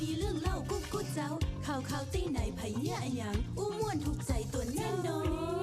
มีเรื่องเล่ากุ๊กกุ๊กเจ้าข่าวข่าวตีไหนไผเยอะหยางอู้ม่วนถูกใจตัวแน่นอน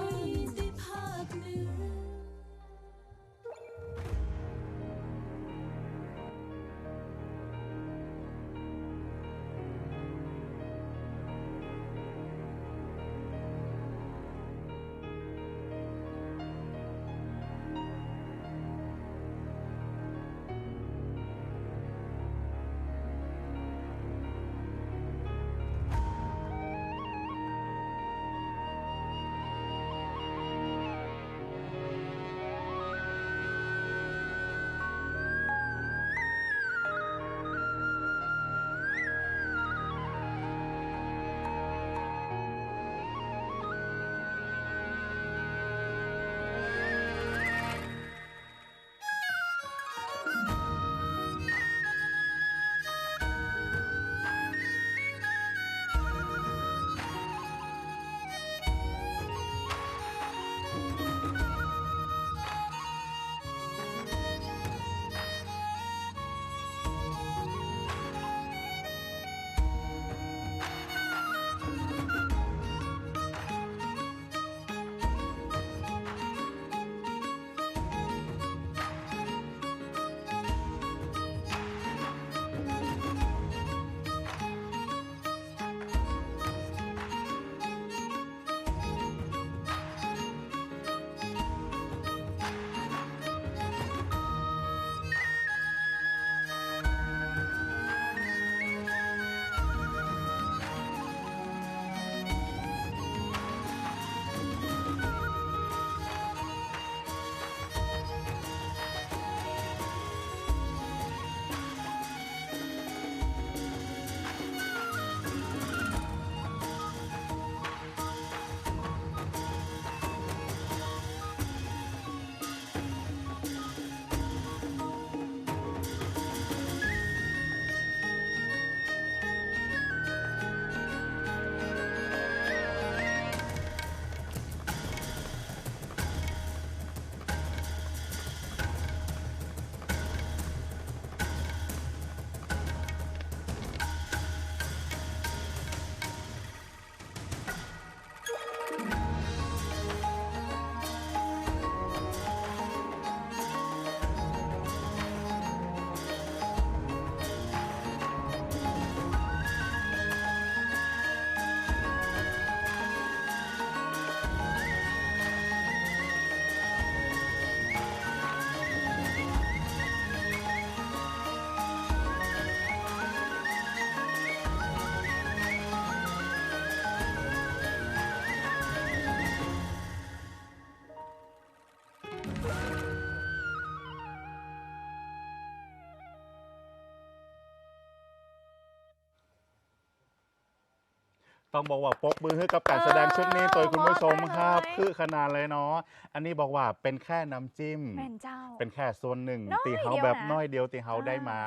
ต้องบอกว่าปกมือให้กับการแสดงชุดนี้เออตัวคุณผู้ชมครับเหมาะเลยคือขนาดเลยเนาะอันนี้บอกว่าเป็นแค่น้ำจิ้ม แม่นเจ้า เป็นแค่ส่วนหนึ่งน้อยตีเฮาเดียวแบบนะน้อยเดียวตีเฮาอ่า ได้มา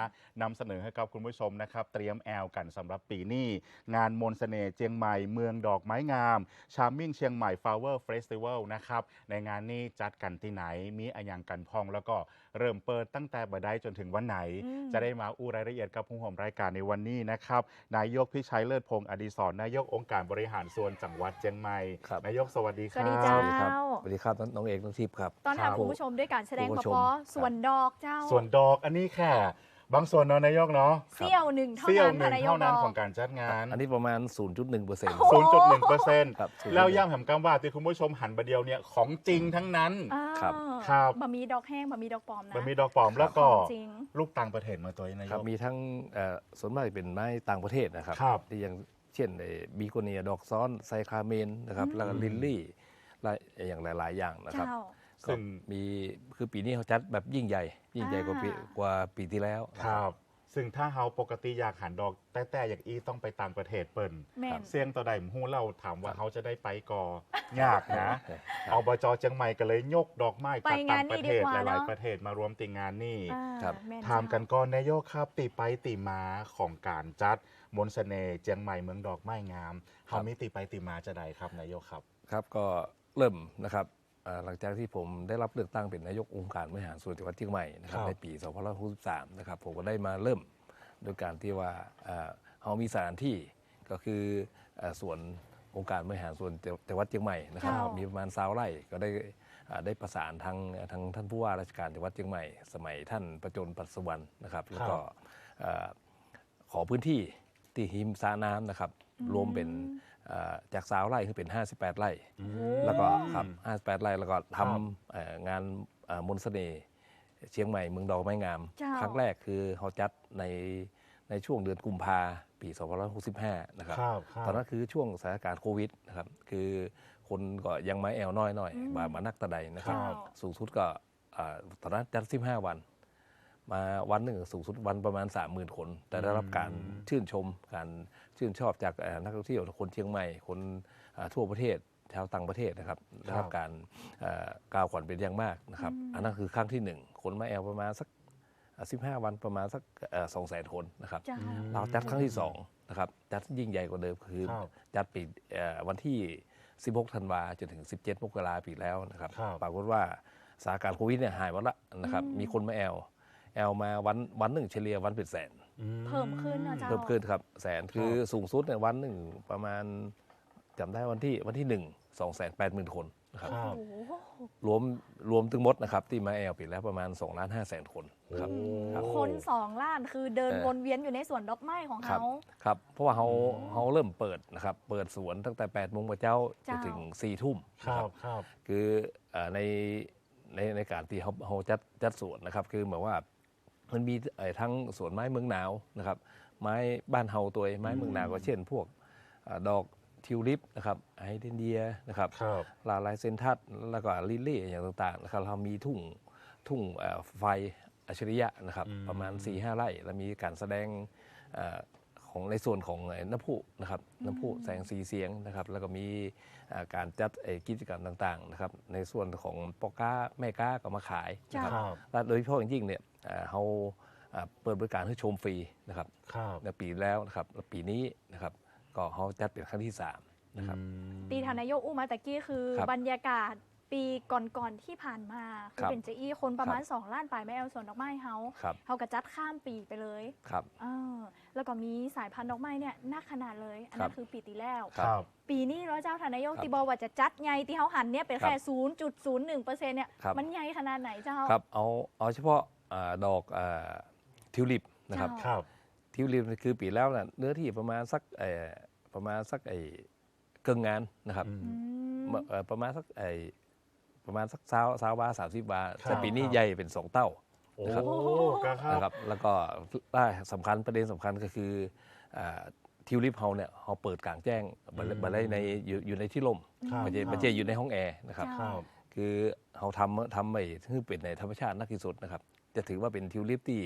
นำเสนอให้กับคุณผู้ชมนะครับ เตรียมแอลกันสำหรับปีนี้ งานมนต์เสน่ห์เชียงใหม่เมืองดอกไม้งามชาร์มิ่งเชียงใหม่ Flower Festival นะครับ ในงานนี้จัดกันที่ไหนมีอะยังกันพองแล้วก็เริ่มเปิดตั้งแต่บัดได้จนถึงวันไหนอืมจะได้มาอู้รายละเอียดกับผู้ชมรายการในวันนี้นะครับ นายกพิชัยเลิศพงศ์อดีศรนายกองค์การบริหารส่วนจังหวัดเชียงใหม่ ครับนายกสวัสดีคสวัรัสดีบ เจ้าสวัสดีครับสวัสดีครับน้องเอกน้องทิพย์ครับ ตอนครัถามบคุณผู้ชมด้วยการแสดงคุณผู้เพชมราะครับส่วนดอกเจ้าส่วนดอกอันนี้แค่บางส่วนเนาะนายกเนาะเสี้ยวหนึ่งเท่าเสี้ยวนั้นหนึ่งค่ะนายกเท่านั้นบของการจัดงาน อันนี้ประมาณ 0.1เปอร์เซ็นต์0.1เปอร์เซ็นต์ครับ0.1แล้วย่ำแหมกำว่าที่คุณผู้ชมหันประเดียวเนี่ยของจริงทั้งนั้น อ่า ครับ ครับบะหมี่ดอกแห้งบะหมี่ดอกปลอมนะมันมีดอกปลอมแล้วก็ของจริง ลูกต่างประเทศมาตัวนี้นายครับกมีทั้งเอ่อส่วนมากเป็นไม้ต่างประเทศนะครับ ครับที่อย่างเช่นไอ้บีโกเนียดอกซ้อนไซคาเมนนะครับอืมแล้วก็ลิลลี่หลายอย่างหลาย ๆ อย่างนะครับเจ้า ซึ่ก็ง มีคือปีนี้เขาจัดแบบยิ่งใหญ่ ยิ่งใหญ่กว่าปีอ่ากว่าปีที่แล้วนะ ครับ ซึ่งถ้าเฮาปกติอยากหันดอกแต่แต่อย่างอีต้องไปต่างประเทศเปิ่นแม่น เสียงต่อใดหมูเราถามว่าครับเขาจะได้ไปก่อยากนะครับอบจเชียงใหม่ก็เลยยกดอกไม้ไปจากต่างประเทศงานนี้ดีกว่าหลายเนอะๆประเทศมารวมติดงานนี่ อ่าครับแม่นถามกันเจ้ก่อนนายกครับตีไปตีมาของการจัดมนต์เสน่ห์เจียงใหม่เมืองดอกไม้งามเฮามีตีไปตีมาจะใดครับนายกครับ ครับก็เริ่มนะครับอ่า หลังจากที่ผมได้รับเลือกตั้งเป็นนายกองค์การบริหารส่วนจังหวัดเชียงใหม่นะครับครับในปี2563นะครับผมก็ได้มาเริ่มโดยการที่ว่าอ่าเรามีสถานที่ก็คือเอ่อส่วนองค์การบริหารส่วนจังหวัดเชียงใหม่นะครับเจ้ามีมีประมาณซาวไร่ก็ได้อ่าได้ประสานทางทางท่านผู้ว่าราชการจังหวัดเชียงใหม่ สมัยท่านประจนปัสสวรรณนะครับ แล้วก็เอ่อขอพื้นที่ที่หิมสาน้ำนะครับ รวมเป็นเอ่อ จากสาวไร่คือเป็น 58 ไร่ แล้วก็ครับ58 ไร่แล้วก็ครับทำเอ่องานเอ่อมนต์เสน่ห์เชียงใหม่เมืองดอกไม้งาม เจ้า ครั้งแรกคือเขาจัดในในช่วงเดือนกุมภาปี2565 นะครับ ครับครับ ตอนนั้นคือช่วงสถานการณ์โควิดนะครับ คือคนก็ยังไม่แอลน้อยหน่อยอืมมามานักตะใดนะครับ ครับ สูงสุดก็อ่าตอนนั้นจัด 15 วัน มาวันหนึ่งสูงสุดวันประมาณ 30,000 คน แต่ได้รับการชื่นชมการชื่นชอบจากเอ่อนักท่องเที่ยวคนเชียงใหม่คนอ่าทั่วประเทศชาวต่างประเทศนะครับได้รับการเอ่อกล่าวขวัญเป็นอย่างมากนะครับ อันนั้นคือครั้งที่หนึ่งคนมาแอลประมาณสักอ่า15 วันประมาณสักสองแสนคนนะครับเจ้าเราจัดครั้งที่2นะครับจัดยิ่งใหญ่กว่าเดิมคือครับจัดปีเอ่อวันที่ 16 ธันวาจนถึง 17 มกราปีแล้วนะครับครับปรากฏว่าสถานการณ์โควิดเนี่ยหายหมดละนะครับอืมมีคนมาแอล แอลมาวันวันหนึ่งเฉลี่ยวันเป็นแสนอืเพิ่มขึ้นนะเจ้าเพิ่มขึ้นครับแสนคือสูงสุดในยวันหนึ่งประมาณจำได้วันที่วันที่1 2 8 0 0 0 0คนนะครับครับโอ้โหรวมรวมถึงหมดนะครับที่มาแอลปีแล้วประมาณ2ล้าน5แสนคนนะครับ โอ้ครับคนสองล้านคือเดินเออ วนเวียนอยู่ในสวนดอกไม้ของครับเขา ครับเพราะว่าเขาเขาเริ่มเปิดนะครับเปิดสวนตั้งแต่8โมงเจ้าจเจ้านถึง4ทุ่มคนะรับครับ คือเอ่อในในในการที่เขาเขาจัดจัดสวนนะครับ คือเหมือนว่า มันมีเอ่อทั้งสวนไม้เมืองหนาวนะครับไม้บ้านเฮาตัวไม้เมืองหนาวก็เช่น พวกเอ่อดอกทิวลิปนะครับไฮเดรนเดียนะครับครับลาลายเซนทัสแล้วก็ลิลลี่อย่างต่างๆนะครับเรามีทุ่งทุ่งเอ่อไฟอัจฉริยะนะครับอืมประมาณ4ีหไร่แล้วมีการแสดงเอ่อของในส่วนของไอ้น้ำพุนะครับน้ำพุแสงสีเสียงนะครับแล้วก็มีเอ่อ การจัดไอ้กิจกรรมต่างๆนะครับในส่วนของปอก้าแม่ก้าก็มาขายนะคครัรับบและโดยเฉพาะอย่างยิ่งเนี่ยเอ่อเราเอ่อเปิดบริการให้ชมฟรีนะครับครับในปีแล้วนะครับแล้วปีนี้นะครับก็เขาจัดเป็นครั้งที่สามนะครับอืมตีทานายกอุมาตะกี้คือครับบรรยากาศ ปีก่อนๆที่ผ่านมาคือครับเป็นเจอี้คนประมาณครับ2ล้านปลายแม่แอลสวนดอกไม้เฮาครับเขากระจัดข้ามปีไปเลยครับเออแล้วก็มีสายพันธุ์ดอกไม้เนี่ยนักขนาดเลย อันนั้นครับคือปีที่แล้วครับปีนี้ร้อยเจ้าทานายกครับตีบอกว่าจะจัดไงที่เขาหันเนี่ยเป็นแค่ครับศูนย์จุดศูนย์หนึ่งเปอร์เซ็นต์เนี่ยครับมันใหญ่ขนาดไหนเจ้าครับเอาเอาเฉพาะอาดอกอาทิวลิปนะครับเจ้าครับทิวลิปนี่คือปีแล้วน่ะเนื้อที่ประมาณสักเอ่อประมาณสักไอ้เกิงงานนะครับอืมอืมเอ่อประมาณสักไอ้ ประมาณสักสาวสาวบาสามสิบบาทครับแต่ปีนี้ครับใหญ่เป็นสองเต้า โอ้นะครับก็ครันะบครับแล้วก็ได้สำคัญประเด็นสำคัญก็คืออาทิวลิปเฮาเนี่ยเราเปิดกลางแจ้งบันอืมบันไดในอยู่อยู่ในที่ร่มครับไม่ใช่ครับไม่ใช่อยู่ในห้องแอร์นะครับเจ้าครับ คือเราทำทำไปที่เป็นในธรรมชาตินักที่สุดนะครับ จะถือว่าเป็นทิวลิปที่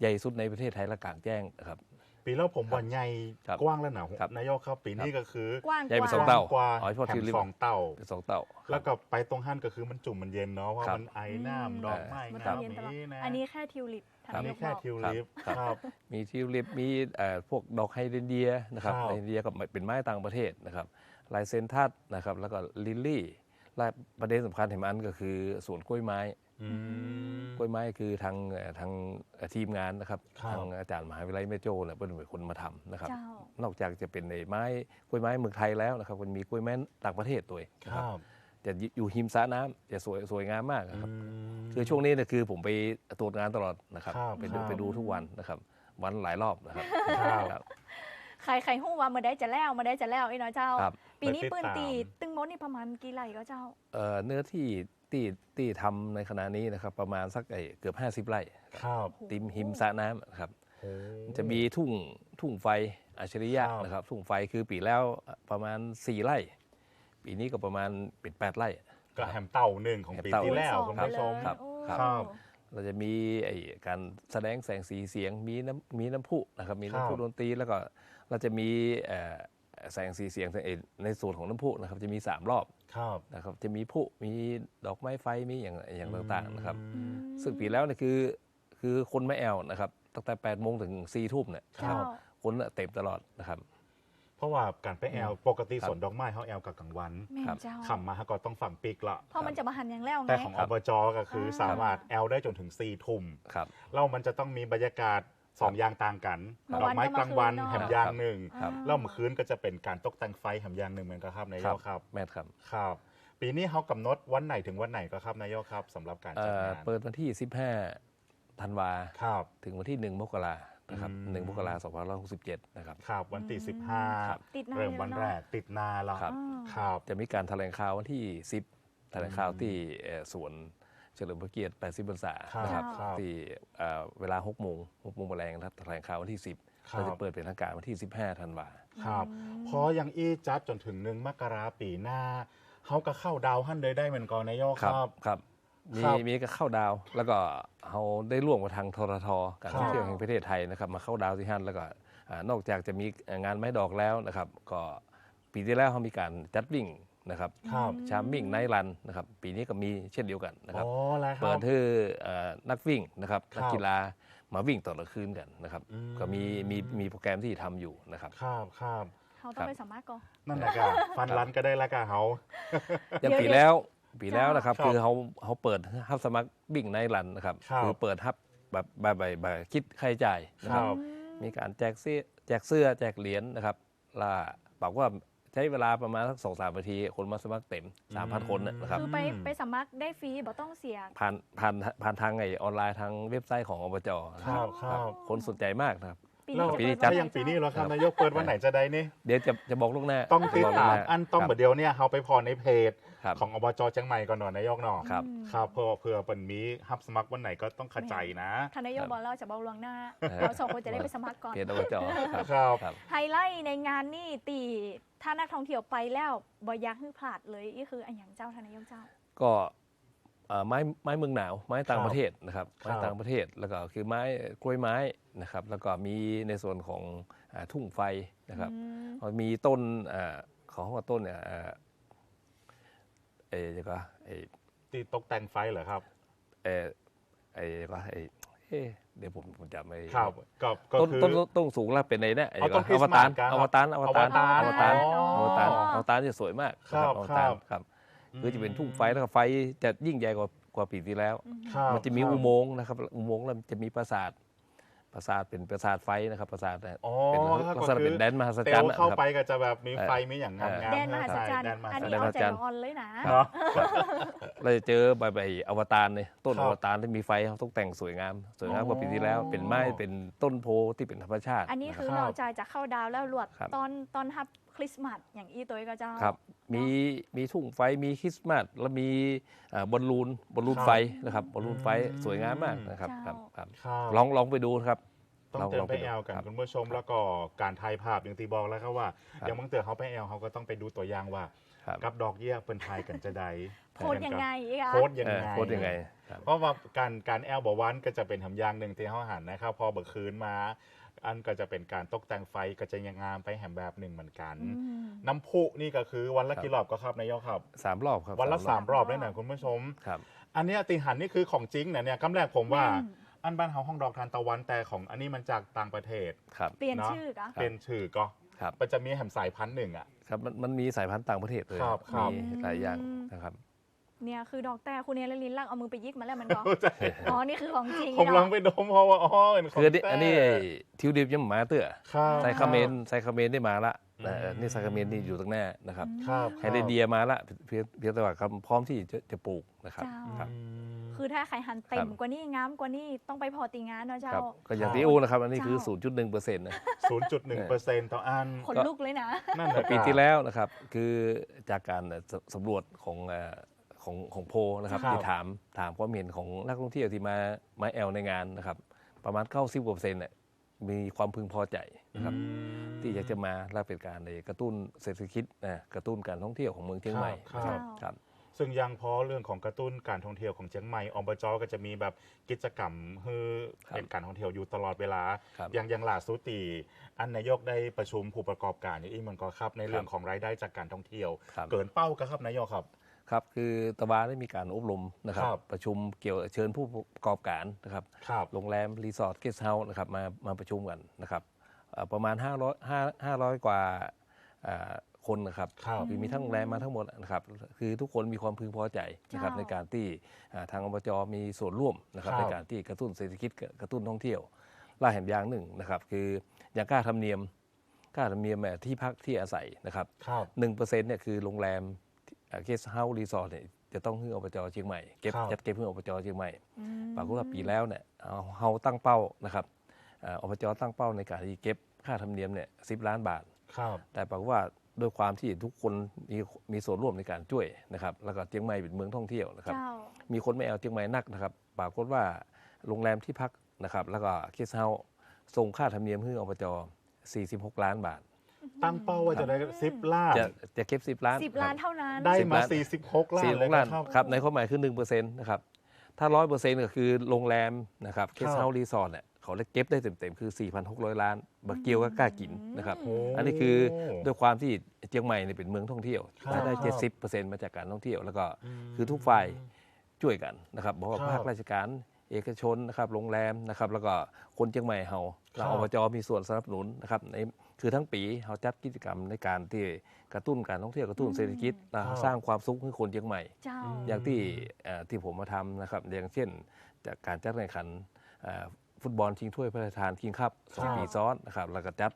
ใหญ่สุดในประเทศไทยและกลางแจ้งนะครับ ปีแล้วผมวันใหญ่ครับกว้างแล้วนะครับนายกครับปีนี้ก็คือกว้างใหญ่เป็นกสองว่าเต้า กว่าอ๋อเฉพาะแถทิวมลิปสองเต่าเป็นสองเต้าครับแล้วก็ไปตรงหั่นก็คือมันจุ่มมันเย็นเนาะว่าครับมันไอน้ำดอกไม้มันงาต้องมเย็นตลอดนี้นะอันนี้แค่ทิวลิปทาอันนายนี้กแค่บอก ทิวลิปครับ ครับ มีทิวลิปมีเอ่อพวกดอกไฮเดรนเดียนะครับครับไฮเดรนเดียก็เป็นไม้ต่างประเทศนะครับลายเซนทัสนะครับแล้วก็ลิลลี่และประเด็นสำคัญแห่งอันก็คือสวนกล้วยไม้อืม กล้วยไม้คือทางเอ่อทางเอ่อทีมงานนะครับครับ ทางอาจารย์มหาวิทยาลัยแม่โจ้เนี่ยเป็นคนมาทำนะครับเจ้านอกจากจะเป็นในไม้กล้วยไม้เมืองไทยแล้วนะครับมันมีกล้วยไม้ต่างประเทศตัวเองคนะครับรับจะอยู่หิมสระน้ำจะสวยสวยงามมากนะครับมคือช่วงนี้เนี่ยคือผมไปตรวจงานตลอดนะครับครับไปดูครับไปดูทุกวันนะครับ วันหลายรอบนะครับครับครับใครใครหู้ว่าเมื่อได้จะแล้วเมื่อได้จะแล้วไอ้น้อยเจ้าครับปีนี้ไปติดปืนตีตามตึงมดนี่ประมาณกี่ไร่ก็เจ้าเอ่อเนื้อที่ ที่ที่ทำในขณะนี้นะครับ ประมาณสักไอ้เกือบ 50 ไร่ ครับติมหิมสระน้ำนะครับ โอ้ จะมีทุ่งทุ่งไฟอัจฉริยะครับ นะครับ ทุ่งไฟคือปีแล้วประมาณ 4 ไร่ ปีนี้ก็ประมาณเป็น8ไร่ก็แฮมเต่าหนึ่งของแฮมปีเต่า ที่แล้วสองคุณไปผู้เลชมยครับโอ้ครับ ครับ เราจะมีไอ้การแสดงแสงสีเสียงมีน้ำมีน้ำพุนะครับมีครับน้ำพุดนตรีแล้วก็เราจะมีเอ่อ แสงสีเสียงในในส่วนของน้ำพุนะครับจะมี 3 รอบครับนะครับจะมีพุมีดอกไม้ไฟมีอย่างอย่างต่างๆนะครับอืมซึ่งปีแล้วเนี่ยคือคือคนไม่แอลนะครับตั้งแต่8โมงถึง4ทุ่มเนี่ยครับเจ้าคนน่ะเต็มตลอดนะครับ เพราะว่าการไปแอลปกติครับสวนดอกไม้เขาแอลกับกลางวันแม่นครับเจ้าขำมาฮะก็ต้องฝั่งปีกละเพราะมันจะมาหันอย่างแล้วไงแต่ของครัอบบจก็คืออ่าสามารถแอลได้จนถึง4ทุ่มครับแล้วมันจะต้องมีบรรยากาศ สองอย่างต่างกันเมื่อดอวักนไม้ก็กลางวันเมื่อคืนแหมเนอะยางหนึ่งครับแล้วเมื่อคืนก็จะเป็นการตกแต่งไฟแหมยางหนึ่งเหมือนกันครับนายกครับ แม่นครับครับ ปีนี้เขากำหนดวันไหนถึงวันไหนก็ครับนายกครับสำหรับการเอ่จัดองานเปิดวันที่ 15ธันวาครับถึงวันที่ 1 มกรานะครับอืม1มกรา2567นะครับ ครับ วันที่อืมสิบห้าครับติดหน้าเริ่มวันเยอะแรเอะกติดนาแล้วครับอ่าครับ จะมีการแถลงข่าววันที่10แถลงข่าวที่เอ่อสวน เฉลิมพระเกียรติ 80พรรษาครับนะครับครับที่เอ่อเวลา6โมง6โมงแรงนะครับแถลงข่าววันที่ 10ครับ เราจะเปิดเป็นทางการวันที่ 15ธันวา ครับอืมเพราะยังอี้จัดจนถึงหนึ่งมกราปีหน้าเขาก็เข้าดาวหั่นเลยได้เหมือนกันนายกคครัรับ ครับมีครับมีก็เข้าดาวแล้วก็เราได้ร่วมกับทางทรทการครับท่องเที่ยวแห่งประเทศไทยนะครับ มาเข้าดาวที่ฮั่นแล้วก็อ่านอกจากจะมีงานไม้ดอกแล้วนะครับ ก็ปีที่แล้วเขามีการจัดวิ่ง นะครับครับชามวิ่งไนท์รันนะครับปีนี้ก็มีเช่นเดียวกันนะครับ อ๋อแล้วคเปิรัดบ ให้เอ่อนักวิ่งนะครับครับ นักกีฬามาวิ่งตอนกลางคืนกันนะครับอืมก็มีมีมีโปรแกรมที่ทำอยู่นะครับ ครับครับเขาต้องไปสัมภาษณ์ก่อน นั่นแหละครับฟันรันก็ได้แล้วกันเขาอย่างเดี๋ยวปีแล้วปีแล้วนะครับครับคือเขาเขาเปิดฮับสมัครบิ่งในรันนะครับครับคือเปิดฮับแบบแบบแบบแบบคิดค่าใช้จ่ายนะคครัรับบมีการแจกเสื้อแจกเสื้อแจกเหรียญนะครับล่าบอกว่า ใช้เวลาประมาณสักสองสามนาที คนมาสมัครเต็มสามพันคนนะนะครับ คือไปอืมไปสมัครได้ฟรีบ่ต้องเสีย ผ่านผ่านผ่านทางไอออนไลน์ทางเว็บไซต์ของอบจนะครับครับ คนสนใจมากนะครับ ปีแล้วนี้จะปีนี้เปิดจัดวันไหนยังปีนี้เหรอครับครับนายกเปิดวันไหนจะได้นี่ เดี๋ยวจะจะบอกล่วงหน้าต้องติดจะบกล่วตามหน้อันต้องครับเดี๋ยวเนี่ยเขาไปพอในเพจครับ ของอบจเชียงใหม่ก่อนหน่อยนายกเนาะครับอืมครับเพื่อเพื่อเป็นมีฮับสมัครวันไหนก็ต้องเข้าใจนะท่านนายกบอกเราจะเบาลวงหน้า เออ เราสองคนจะได้ไปสมัครก่อน เพจอบจครับ ครับ ครับ ไฮไลท์ในงานนี่ตีถ้านักท่องเที่ยวไปแล้วบ่อยักให้พลาดเลยนี่คืออันอย่างเจ้าท่านนายกเจ้า ก็เอ่อ ไม้ไม้เมืองหนาวไม้ต่างครับประเทศนะครับครับไม้ต่างประเทศแล้วก็คือไม้กล้วยไม้นะครับแล้วก็มีในส่วนของอ่าทุ่งไฟนะครับอืมมีต้นอ่าของว่าต้นเนี่ยอ่าเออเดี๋ยวก็ไอตีตกแต่งไฟเหรอครับเออไอเดี๋ยวก็ไอเอ๊ะเดี๋ยวผมผมจำไม่ครับก็ก็ต้นคือต้นต้นต้นสูงแล้วเป็นในเนี่ยไอ้เอาต้นเดี๋ยวก็อวตารคริสต์มาสครับอวตารอวตารอวตารอวตารอ๋ออวตารอวตารจะสวยมากนะครับอวตารครับ ครับคือจะเป็นทุ่งไฟแล้วก็ไฟจะยิ่งใหญ่กว่ากว่าปีที่แล้ว ครับมันจะมีครับอุโมงค์นะครับอุโมงค์แล้วมันจะมีปราสาทปราสาทเป็นปราสาทไฟนะครับปราสาทเนี่ยอ๋อเป็นถ้าลักษณะก็คือเป็นแดนมหัศเตจรรลย์นะเข้าครับ ไปก็จะแบบมีเออไฟมีอย่างงามๆแดนมหัศจรรย์ แดนมหัอันศนี้จรรเอาย์ใจอ่อนเลยนะเนาะเราจะเจอใบใบอวตารเนี่ยต้นครัอบวตารที่มีไฟเขาตกแต่งสวยงาม สวยงามกว่าปีที่แล้วอ๋อเป็นไม้เป็นต้นโพที่เป็นธรรมชาติอันนี้ะคือครับเราจ่ายจากเข้าดาวแล้วลวดครับตอนตอนฮับคริสต์มาสอย่างอีตัวก็เจ้าครับ มีมีทุ่งไฟมีคริสต์มาสแล้วมีอ่าบอลลูนบอลลูนครับไฟนะครับบอลลูนไฟอืมสวยงามมากนะครับคเจ้ารับครับครับลองลองไปดูนะครับต้องเติมไปลองไปดูแอลกันครับคุณผู้ชมแล้วก็การถ่ายภาพอย่างที่บอกแล้วครับว่าครับอย่างบางเตือเขาไปแอลเขาก็ต้องไปดูตัวอย่างว่าครับกับดอกเยี่ยเป็นไทยกันจะใดโพสต์ยังไงอีกอะโพสต์ยังเอไงอโพสต์ยังไงครับเพราะว่าการการแอลบอกวันก็จะเป็นทำอย่างหนึ่งที่เขาหันนะครับพอเบิกคืนมา อันก็จะเป็นการตกแต่งไฟก็จะยังงามไปแหมแบบหนึ่งเหมือนกันอืมน้ำพุนี่ก็คือวันละครับกี่รอบก็ครับนายกครับสามรอบครับวันละสามรรออบบเลยนะคุณผู้ชมครับอันเนี้ยตีหันนี่คือของจริงนะเนี่ยกำแรกผมว่าแม่นอันบ้านเฮาห้องดอกทานตะวันแต่ของอันนี้มันจากต่างประเทศครับเปลี่ยนเนอะชื่อกะเป็นชื่อก็ครับมันจะมีแหมสายพันธุ์หนึ่งอะครับมันมันมีสายพันธุ์ต่างประเทศเลยครับครับมีหลายอย่างนะครับ เนี่ยคือดอกแต่คุณเนรลินลักเอามือไปยิกมาแล้วมันก็ใช่อ๋อนี่คือของจริงผมลองเนาะไปดมเพราะว่าอ๋อเป็นของคืออันนี้แท้อันนี้ไอ้ทิวดิบยังหมาเตื้อครับไซคาเมนไซคาเมนได้มาละอืมเออนี่ไซคาเมนนี่อยู่ตรงหน้านะครับครับไฮเดรเดียมาละเพียงเพียงแต่ว่าครับพร้อมที่จะจะปลูกนะครับเจ้าครับอืมคือถ้าไข่หันเต็ครัมบกว่านี้งามกว่านี้ต้องไปพอตีงานเนาะเจ้าครับก็อย่างครับที่อู้นะครับ อันนี้คือเจ้า0.1เปอร์เซ็นต์นะศูนย์จุดหนึ่งเปอร์เซ็นต์ต่ออันขนลุกเลยนะ นั่นแหละปีที่แล้วนะครับ คือจากการสสำรวจของเอ่อ ของของโพลนะครับครับ ที่ถามถามความเห็นของนักท่องเที่ยวที่มามาแอลในงานนะครับ ประมาณ 90กว่าเปอร์เซ็นต์เนี่ยมีความพึงพอใจนะครับอืมที่อยากจะมาและเป็นการในกระตุ้นเศรษฐกิจนะกระตุ้นการท่องเที่ยวของเมืองเชียงใหม่ครับ นะครับครับ ครับ ซึ่งยังเพราะเรื่องของกระตุ้นการท่องเที่ยวของเชียงใหม่อบจก็จะมีแบบกิจกรรมเพื่อครับเป็นการท่องเที่ยวอยู่ตลอดเวลา ครับอย่างอย่างล่าสุดตีอันนายกได้ประชุมผู้ประกอบการอย่างอีกมันก็ครับในเรื่องของรายได้จากการท่องเที่ยว ครับ เกินเป้าก็ครับนายกครับ ครับคือตะวาได้มีการอบรมนะครับ ครับประชุมเกี่ยวเชิญผู้ประกอบการนะครับครับโรงแรมรีสอร์ทเกสต์เฮาส์นะครับมามาประชุมกันนะครับเอ่อประมาณ 500 5 500 กว่าอ่าคนนะครับครับคือมีทั้งโรงแรมมาทั้งหมดนะครับคือทุกคนมีความพึงพอใจนะครับเจ้า ในการที่อ่าทางอบจมีส่วนร่วมนะครับครับในการที่กระตุ้นเศรษฐกิจกระตุ้นท่องเที่ยวล่าแหมอย่างหนึ่งนะครับคืออย่างค่าธรรมเนียมค่าธรรมเนียมแบบที่พักที่อาศัยนะครับ ครับ หนึ่งเปอร์เซ็นต์เนี่ยคือโรงแรม เกสเฮาส์รีสอร์ทเนี่ยจะต้องให้อบจเชียงใหม่เก็บครับ จัดเก็บให้อบจเชียงใหม่อืมปรากฏว่าปีแล้วเนี่ยเอาเฮาตั้งเป้านะครับเอ่ออบจตั้งเป้าในการที่เก็บค่าธรรมเนียมเนี่ยสิล้านบาท ครับ แต่ปรากฏว่าด้วยความที่ทุกคนมีมีส่วนร่วมในการช่วยนะครับแล้วก็เชียงใหม่เป็นเมืองท่องเที่ยวนะครับ เจ้า มีคนไม่เอาเชียงใหม่นักนะครับ ปรากฏว่าโรงแรมที่พักนะครับ แล้วก็เคสเฮาส์ส่งค่าธรรมเนียมให้อบจ46 ล้านบาท ตั้งเป้าว่าจะได้สิบล้านจะจะเก็บ10ล้านสิบล้านเท่านั้น ได้สิบมาล้านสี่สิบหกล้านสี่เลยล้านครับ ครับในความหมายคือ1%นะครับถ้า100%ก็คือโรงแรมนะครับเคสครับเฮาส์รีสอร์ทเนี่ยเขาได้เก็บได้เต็มๆ คือ 4,600 ล้านบักเกียวก็กล้ากินนะครับโอ้อันนี้คือด้วยความที่เชียงใหม่เนี่ยเป็นเมืองท่องเที่ยวครับรายได้ครับ70%มาจากการท่องเที่ยว แล้วก็มคือทุกฝ่ายช่วยกันนะครับบอกว่าครับภาคราชการ เอกชนนะครับโรงแรมนะครับแล้วก็คนเชียงใหม่เฮาครัเราบอบจมีส่วนสนับสนุนนะครับในคือทั้งปีเขาจัดกิจกรรมในการที่กระตุ้นการท่องเที่ยวกระตุ้นอืมเศรษฐกิจแล้วสร้างความสุขให้คนเชียงใหม่เจ้าอืมอย่างที่เอ่อที่ผมมาทำนะครับอย่างเช่น จากการจัดการแข่งขันเอ่อฟุตบอลชิงถ้วยพระราชทานคิงคัพสองครับปีซ้อนนะครับแล้วก็จัด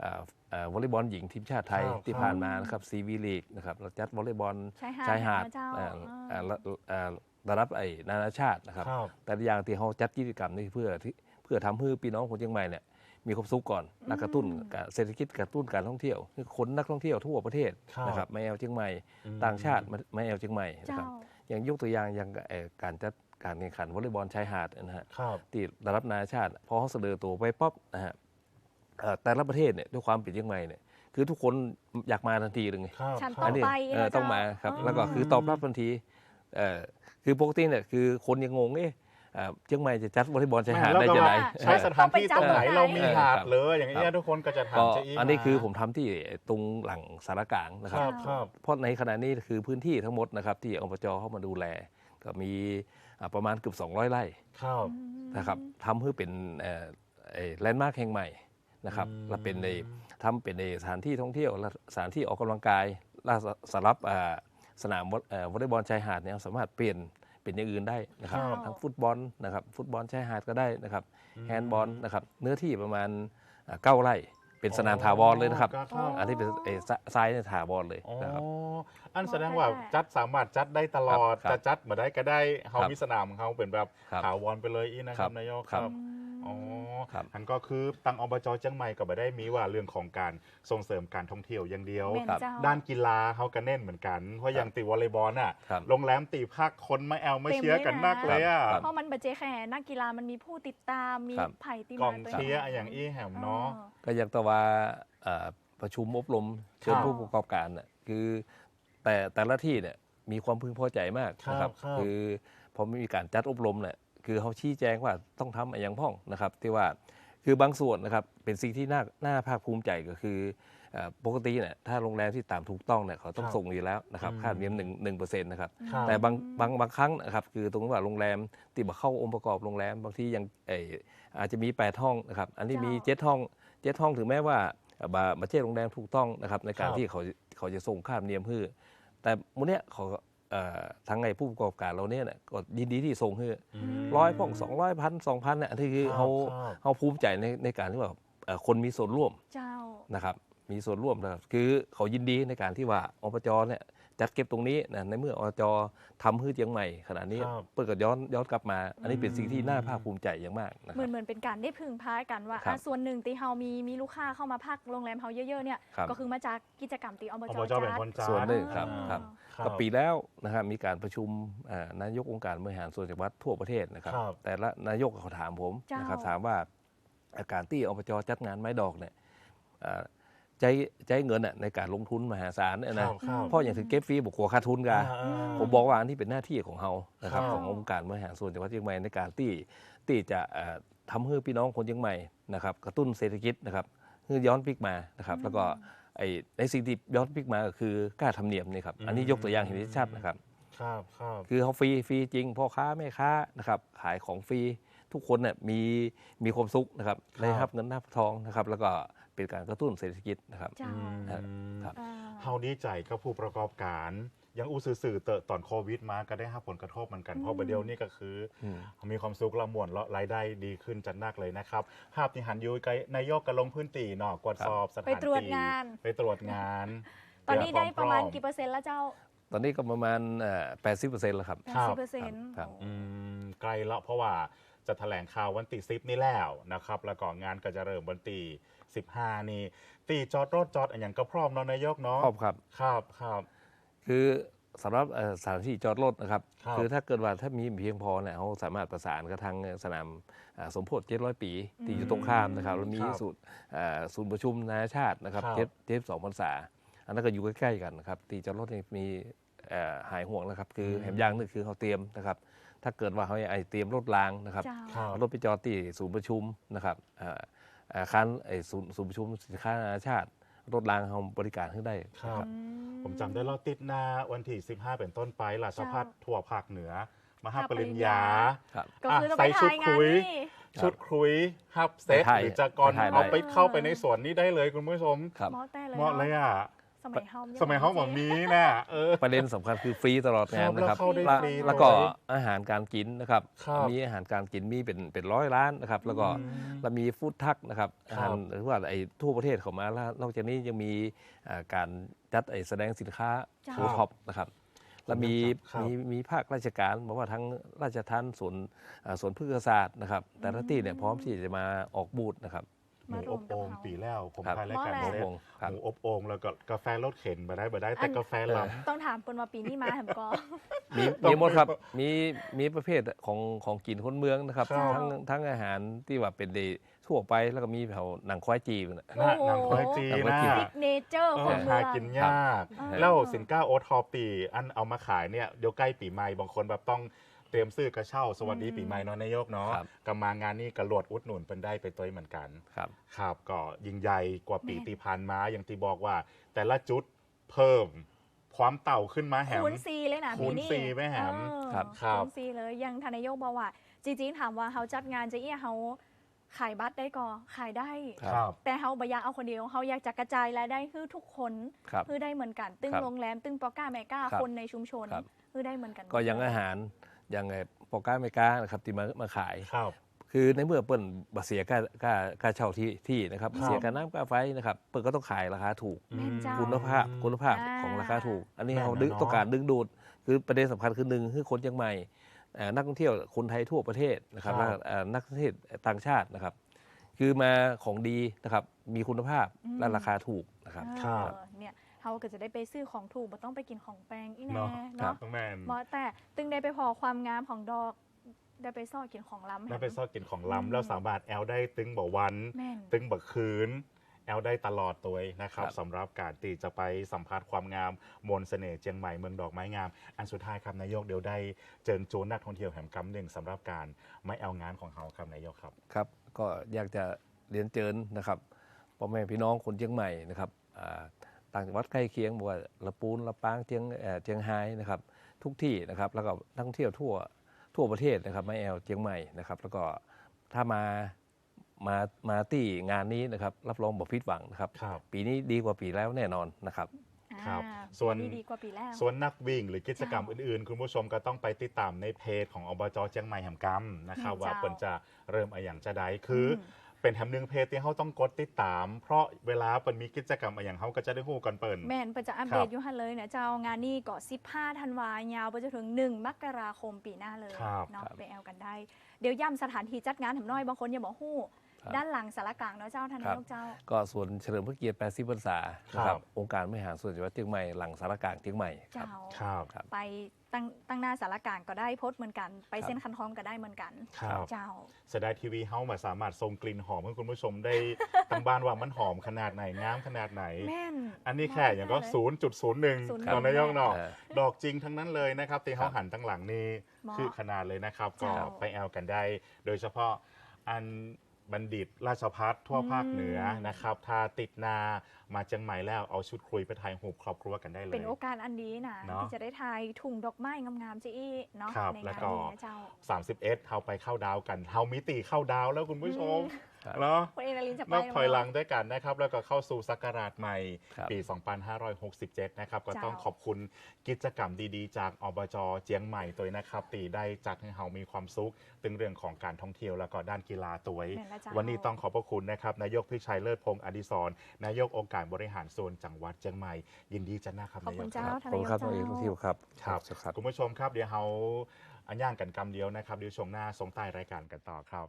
เอ่อเอ่อวอลเลย์บอลหญิงทีมชาติไทยครับที่ครับผ่านมานะครับซีวีลีกนะครับเราจัดวอลเลย์บอลชายหาด ชายหาดนะเจ้าเอ่ออ่าเอ่อระเอ่อระดับไอ้นานาชาตินะครับครับแต่ละอย่างที่เขาจัดกิจกรรมนี่เพื่อที่เพื่อทำให้พี่น้องคนเชียงใหม่เนี่ยมีความสุขก่อนแล้วกระตุ้นการเศรษฐกิจกระตุ้นการท่องเที่ยวคือคนนักท่องเที่ยวทั่วประเทศครับนะครับไม่เอาเชียงใหม่อืมต่างชาติมาไม่เอาเชียงใหม่นะเจ้าครับอย่างยกตัวอย่างอย่างเอ่อการจัดการแข่งขันวอลเลย์บอลชายหาดนะฮะครับที่ระดับนานาชาติพอเขาเสนอตัวไปป๊อปนะฮะเอ่อแต่ละประเทศเนี่ยด้วยความเป็นเชียงใหม่เนี่ยคือทุกคนอยากมาทันทีเลยไงครับฉันคต้รัอบงนี้ไปเออนะต้องเจ้ามาครับอ๋อแล้วก็คือตอบรับทันทีเออ คือปกติเนี่ยคือคนยังงงเอ๊ะอ่าเชียงใหม่จะจัดวอลเลย์บอลชายหาดแล้วได้ก็จะไหน ใช้สถานที่ตรงไหนต้องไปจัดเรามีหาดครับเลยอย่างเงี้ครัยบทุกคนก็จะถามก็เจะอีอันนี้มาคือผมทำที่ตรงหลังสารกลางนะคครัรับบครับ เพราะในขณะนี้คือพื้นที่ทั้งหมดนะครับที่อบจเข้ามาดูแล ก็มีอ่าประมาณเกือบ200 ไร่ครับ นะครับทำให้เป็นแลนด์มาร์คแห่งใหม่นะครับอืม และเป็นในทำเป็นในสถานที่ท่องเที่ยวและสถานที่ออกกำลังกายและสำหรับอ่า สนามวอลเอ่อวอลเลย์บอลชายหาดเนี่ยสามารถเปลี่ยนเป็นอย่างอื่นได้นะครับครับ ทั้งฟุตบอลนะครับฟุตบอลชายหาดก็ได้นะครับแฮนด์บอลนะครับเนื้อที่ประมาณอ่าเก้าไร่เป็นสนามถาวรเลยนะครับ ครับอันนี้เป็นเอ่อซทรายเนี่ยถาวรเลยอ๋อนะครับ อันแสดงว่าจัดสามารถจัดได้ตลอดครับจะจัดมาได้ก็ได้เขาครับมีสนามของเขาเป็นแบบครับถาวรไปเลยอีนะคครัรับบนายกครับอ๋ อครับอันก็คือตังอบจเชียงใหม่ก็ไม่ได้มีว่าเรื่องของการส่งเสริมการท่องเที่ยวอย่างเดียว แม่นครับเจ้า ด้านกีฬาเขาก็เน้นเหมือนกัน เพราะอย่างตีวอลเลย์บอลน่ะครับ โรงแรมตีภาคคนมาแอลมาเชียร์กันนักเลยอะครับ เพราะมันบัจเจแค่นักกีฬามันมีผู้ติดตามมีครับ ไผ่ตีกอมางตัวเชียร์อย่างอี้แหมเนาะ อ๋อ ก็อยากแต่ว่าเอ่อประชุมอบรมเชิญครับผู้ประกอบการน่ะคือแต่แต่ละที่เนี่ยมีความพึงพอใจมากนะคครัรับบครับ คือพอไม่มีการจัดอบรมเนี่ย คือเขาชี้แจงว่าต้องทำอะไรอย่างพ่องนะครับ ที่ว่าคือบางส่วนนะครับเป็นสิ่งที่น่าน่าภาคภูมิใจก็คือเอ่อปกติเนี่ยถ้าโรงแรมที่ตามถูกต้องเนี่ยเขาต้องส่งอยู่แล้วนะครับค่าธรรมเนียมหนึ่งหนึ่งเปอร์เซ็นต์นะครับ ครับ แต่บางบางบางครั้งนะครับคือตรงที่ว่าโรงแรมที่มาเข้าองค์ประกอบโรงแรมบางที่ยังเอออาจจะมีแปดห้องนะครับอันนี้มีเจ้าเจ็ดห้องเจ็ดห้องถึงแม้ว่าเอ่อบาบาเช่โรงแรมถูกต้องนะครับในการครับ ที่เขาเขาจะส่งค่าธรรมเนียมให้แต่มูเนี้ยเขาเอ่อ ทางไงผู้ประกอบการเราเนี่ยนะก็ยินดีที่ส่งให้มร้อยพ่องสองร้อยพันสองพันเนี่ยอันนี้คือครับเขาครับเขาภูมิใจในในการที่ว่าเอ่อคนมีส่วนร่วมเจ้านะครับ มีส่วนร่วมนะครับคือเขายินดีในการที่ว่าอบจเนี่ยจัดเก็บตรงนี้นะในเมื่ออบจทำให้เชียงใหม่ขนาดนี้ครับเปิดก็ย้อนย้อนกลับมา อันนี้เป็นสิ่งที่น่าภาคภูมิใจอย่างมากนะคเหมืรัอบนเหมือนเป็นการได้พึ่งพากันว่าครับอะส่วนหนึ่งตีเฮามีมีลูกค้าเข้ามาพักโรงแรมเฮาเยอะๆเนี่ยครับก็คือมาจากกิจกรรมตีอบจอบจเป็นคนจัดส่วนหนึ่งครับอ่าครับครับ ก็ปีแล้วนะครับมีการประชุมอ่านายกองค์การบริหารส่วนจังหวัดทั่วประเทศนะครับครับ แต่ละนายกเขาถามผมนะครับถามว่าอาการที่อบจจัดงานไม้ดอกเนี่ยอ่าใจใจเงินน่ะในการลงทุนมหาศาลเนี่ยคนะรับครับเพราะอย่างถึงเก็บฟรีบอกกลัวขาดทุนกันอ่าผมบอกว่าอันนี้เป็นหน้าที่ของเรานะครับครับขององค์การบริหารส่วนจังหวัดเชียงใหม่ในการที่ที่จะเอ่อทำให้พี่น้องคนเชียงใหม่นะครับกระตุ้นเศรษฐกิจนะครับให้ย้อนพลิกมานะครับแล้วก็ ไอ้ในสิ่งที่ย้อนพลิกมาก็คือค่าธรรมเนียมนี่ครับอันนี้ยกตัวอย่างเห็นได้ชัดนะครับ ครับครับคือเขาฟรีฟรีจริงพ่อค้าแม่ค้านะครับขายของฟรีทุกคนเนี่ยมีมีความสุขนะครับได้รับเงินรับทองนะครับ แล้วก็เป็นการกระตุ้นเศรษฐกิจนะครับเจ้าอืมครับอ่าเฮาดีใจกับผู้ประกอบการ ยังอู้สื่อๆเตอะตอนโควิดมาก็ได้รับผลกระทบเหมือนกันอืมเพราะประเดี๋ยวนี้ก็คืออืมมีความสุขละมวนและรายได้ดีขึ้นจัดนักเลยนะครับ ภาพที่หันอยูไกลนายกก็ลงพื้นที่เนาะกวดสอบสถานไปตรวจที่งาน ไปตรวจงาน ตอนนี้ได้ประมาณเตยกี่เปอร์เซ็นต์แล้วเจ้าตอนนี้ก็ประมาณแปดสิบเปอร์เซ็นต์แล้วครับครับ80เปอร์เซ็นต์ครับอืมใกล้แล้วเพราะว่าจะแถลงข่าววันที่สิบนี่แล้วนะครับ แล้วก็งานก็จะเริ่มวันที่สิบห้านี่ ตีจอดรถจอดอันอย่างก็พร้อมเนาะนายกเนาะครอบครับ ครับครับ คือสำหรับเอ่อสถานที่จอดรถนะครับ ครับอถ้าเกิดว่าถ้ามีเพียงพอเนี่ยเขาสามารถประสานกับทางสนามอ่าสมโพธิ700ปีที่อยู่ตรงข้ามนะครับแล้วมีครับศูนย์อ่าศูนย์ประชุมนานาชาตินะครับครับ เจ็ดเจ็ดสองพรรษา อันนั้นก็อยู่ใกล้ๆกันนะครับที่จอดรถนี่มีเอ่อหายห่วงนะครับ คือแหมยางนึงคือเขาเตรียมนะครับ ถ้าเกิดว่าเขาไอเตรียมรถรางนะครับ เจ้า ครับ เอารถไปจอดที่ศูนย์ประชุมนะครับอ่าอาคารไอศูนย์ศูนย์ประชุมสินค้านานาชาติ รถรางเขาบริการให้ได้ครับอืผมจำได้เราติดหน้าวันที่ 15 เป็นต้นไปราชเจ้าพัฒทั่วภาคเหนือ มหารับปริญญาครับก็คืออะต้องไปใส่ชุดถ่ายงานคุยนี่ ชุดครุยฮับเซตไปถ่ายหรือจะกรไปถ่ายได้เอาไปเข้าไปในสวนนี้ได้เลยคุณผู้ชมครับ เหมาะแต่เลยเหมาะเลยอะ สมัยเฮาสมัยเขาบอกมีน่ะเออ ประเด็นสำคัญคือฟรีตลอดงานนะครับครับแล้วเข้าได้แล้วฟรีแล้วก็ด้วยอาหารการกินนะครับ ครับมีอาหารการกินมีเป็นเป็นร้อยร้านนะครับ แล้วก็อืมเรามีฟู้ดทักนะครับครัอาบหารหรือว่าไอ้ทั่วประเทศเข้ามาแล้วนอกจากนี้ยังมีอ่าการจัดไอ้แสดงสินค้าจ้าโอท็อปนะครับแล้วมีครับมีมีภาคราชการบอกว่าทั้งราชทัณฑ์สวนอ่าสวนพฤกษศาสตร์นะครับ แต่ละที่เนี่ยพร้อมที่จะมาออกบูธนะครับ หมูมารอวบมกับโอ่งเฮาปีแล้ว ผมครับทายรายการหม้อเซแหละตวงคหรับมูอบโอ่งแล้วก็กาแฟรสเข็นมาได้มาได้แต่กาแฟล้ำต้องถามคนว่าปีนี้มาแหมก็มีต้องมีหมดครับไปมีมีประเภทของของกินคนเมืองนะครับครับทั้งทั้งอาหารที่ว่าเป็นเดทั่วไปแล้วก็มีแถวหนังควายจีนนะหน้าหนังควายจีหนังควายจีนะนซิกเนเจอร์เอคอนเมืหาองกินยากครับแล้วสินค้าโอทอปี อันเอามาขายเนี่ยเดี๋ยวใกล้ปีใหม่บางคนแบบต้อง เตรียมซื้อกระเช่า สวัสดีอืมปีใหม่เนาะนายกเนาะครับ กำมางานนี่กระโดดอุดหนุนเป็นได้ไปตัวเหมือนกัน ครับ ครับก็ยิ่งใหญ่กว่าปีแม่นตีพันมาอย่างที่บอกว่า แต่ละจุดเพิ่มความเต่าขึ้นมาแหม คูณซีเลยนะคูปีณนี้ซีไหมแหมเออครับ ครับคูณซีเลยยังทานนายกบอกว่าจริงๆถามว่าเขาจัดงานจะเอี้ยเขาขายบัตรได้ก่อขายได้ ครับแต่เขาบอยากเอาคนเดียวเขาอยากจะกระจายรายได้คือทุกคนครับ คือได้เหมือนกัน ตึ้งครับโรงแรมตึ้งปอก้าแมก้าครับคนในชุมชนครับ คือได้เหมือนกัน ก็ยังอาหาร อย่างไอ้ปอก้าเมกานะครับที่มามาขาย ครับ คือในเมื่อเปิ้ลบเสียค่าค่าค่าเช่าที่ที่นะครับครับ เสียค่าน้ำค่าไฟนะครับเปิ้ลก็ต้องขายราคาถูก แม่นเจ้า คุณภาพคุณภาพอ่า ของราคาถูก อันนี้แม่นเขาดึงนะเนาะต้องการดึงดูด คือประเด็นสำคัญคือหนึ่งคือคนเชียงใหม่เอ่อนักท่องเที่ยวคนไทยทั่วประเทศนะครับครับ และเอ่อนักท่องเที่ยวต่างชาตินะครับ คือมาของดีนะครับมีคุณภาพอืมและราคาถูกนะครับครับเออเนี่ยเขาก็จะได้ไปซื้อของถูกบ่ต้องไปกินของแพงอีแน่เนาะครัเนาะบต้องแมนเหมาะแต่ตึงได้ไปพอความงามของดอกได้ไปซ่อกินของล้ำได้ไปซอกกินของอืมล้ำแล้วสามารถแอลได้ตึงบ่วัน แม่น ตึงบักคืน แอลได้ตลอดตัวนะครับครับ สำหรับการตีจะไปสัมผัสความงามมนต์เสน่ห์เจียงใหม่เมืองดอกไม้งาม อันสุดท้ายครับนายกเดี๋ยวได้เจิญจูนนักท่องเที่ยวแห่งกำหนึ่งสำหรับการไม่แอลงานของเขาครับนายกครับ ครับก็อยากจะเรียนเชิญนะครับพ่อแม่พี่น้องคนเชียงใหม่นะครับอ่า ต่างจังหวัดใกล้เคียงบอกว่าละปูนละปางเชียงเอ่อเชียงไฮ้นะครับ ทุกที่นะครับ แล้วก็นักท่องเที่ยวทั่วทั่วประเทศนะครับไม่แอลเชียงใหม่นะครับ แล้วก็ถ้ามามามาที่งานนี้นะครับ รับรองบอกผิดหวังนะครับครับ ปีนี้ดีกว่าปีแล้วแน่นอนนะครับครับอ่าส่วนปีดีกว่าปีแล้วส่วนนักวิ่งหรือกิจกรรมอื่นๆ คุณผู้ชมก็ต้องไปติดตามในเพจของอบจเชียงใหม่แห่งกำนะครับแม่นว่าเจ้าเปินจะเริ่มอะไรอย่างจะได้คืออม เป็นแถมหนึ่งเพจที่เขาต้องกดติดตาม เพราะเวลาเปินมีกิจกรรมอะไรอย่างเขาก็จะได้หู้กันเปินแม่นประจะอัปคเดรัตบอยู่ฮันเลยเนี่ยเจ้างานนี้ก็15ธันวายาวไปจนถึง 1 มกราคมปีหน้าเลยครับเนาะครับไปแอลกันได้ เดี๋ยวย้ำสถานที่จัดงานถามน้อยบางคนอย่าบอกฮู้ครับด้านหลังสารกลางเนาะเจ้าท่านครันาบยกเจ้า ก็ส่วนเฉลิมพระเกียรติ 80 พรรษานะคครัรับบองค์การบริหารส่วนจังหวัดเชียงใหม่หลังสารกลางเชียงใหม่ครับเจ้าครับครับไป ตั้งตั้งหน้าสารกลางก็ได้พดเหมือนกัน ไปครับเส้นคันทองก็ได้เหมือนกัน ครับ เจ้า เสียดายทีวีเฮามาสามารถส่งกลิ่นหอมให้คุณผู้ชมได้ตั้งบ้านว่ามันหอมขนาดไหนงามขนาดไหน แม่น อันนี้แค่อย่างก็มศูนย์จุดศูนย์หนึ่ง0.01 ตอนนายกเนาะเอ่อดอกจริงทั้งนั้นเลยนะครับตีเขาครับหันตั้งหลังนี่เหมาะคือขนาดเลยนะครับ ก็เจ้า ไปแอลกันได้ โดยเฉพาะอัน บัณฑิตราชพัฒทั่วภาคเหนืออืมนะครับ ถ้าติดนามาเชียงใหม่แล้วเอาชุดคุยไปถ่ายหูปครอบครัวกันได้เลย เป็นโอกาสอันดีนะเนาะ ที่จะได้ทายถุงดอกไม้งามๆจีอี้เนาะครับในแล้วงานก็ นี้นะเจ้า 31เฮาไปเข้าดาวกันเฮามิติเข้าดาวแล้วคุณผู้ชมครับ เนาะคุณเอนาลินจะไปนับถอยหลังเนาะด้วยกันนะครับ แล้วก็เข้าสู่ศักราชใหม่ครับปี 2567 นะครับ ก็เจ้าต้องขอบคุณกิจกรรมดีๆ จากอบจเจียงใหม่ตัวนะครับตีได้จัดให้เฮามีความสุขตึงเรื่องของการท่องเที่ยวแล้วก็ด้านกีฬาตัวแม่นแล้วเจ้าวันนี้ต้องขอบพระคุณนะครับนายกพิชัยเลิศพงศ์อดิศรนายกองค์การบริหารส่วนจังหวัดเชียงใหม่ ยินดีจะนะครับขอบคุณนายกเจ้าครับทาขอบนายกคุณครับน้องเอกเจ้าทุกที่ครับครับครับคุณผู้ชมครับเดี๋ยวเฮาอันย่างกันกำเดียวนะครับเดี๋ยวชมหน้าส่งใต้รายการกันต่อครับ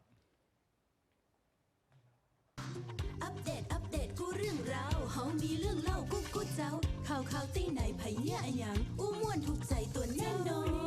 อัปเดต อัปเดต กูเรื่องราวเฮามีเรื่องเล่ากูกูเจ้า ข่าวข่าวตีไหนไผเนี่ยอะหยังอู้ม่วนถูกใจตัวแน่นอน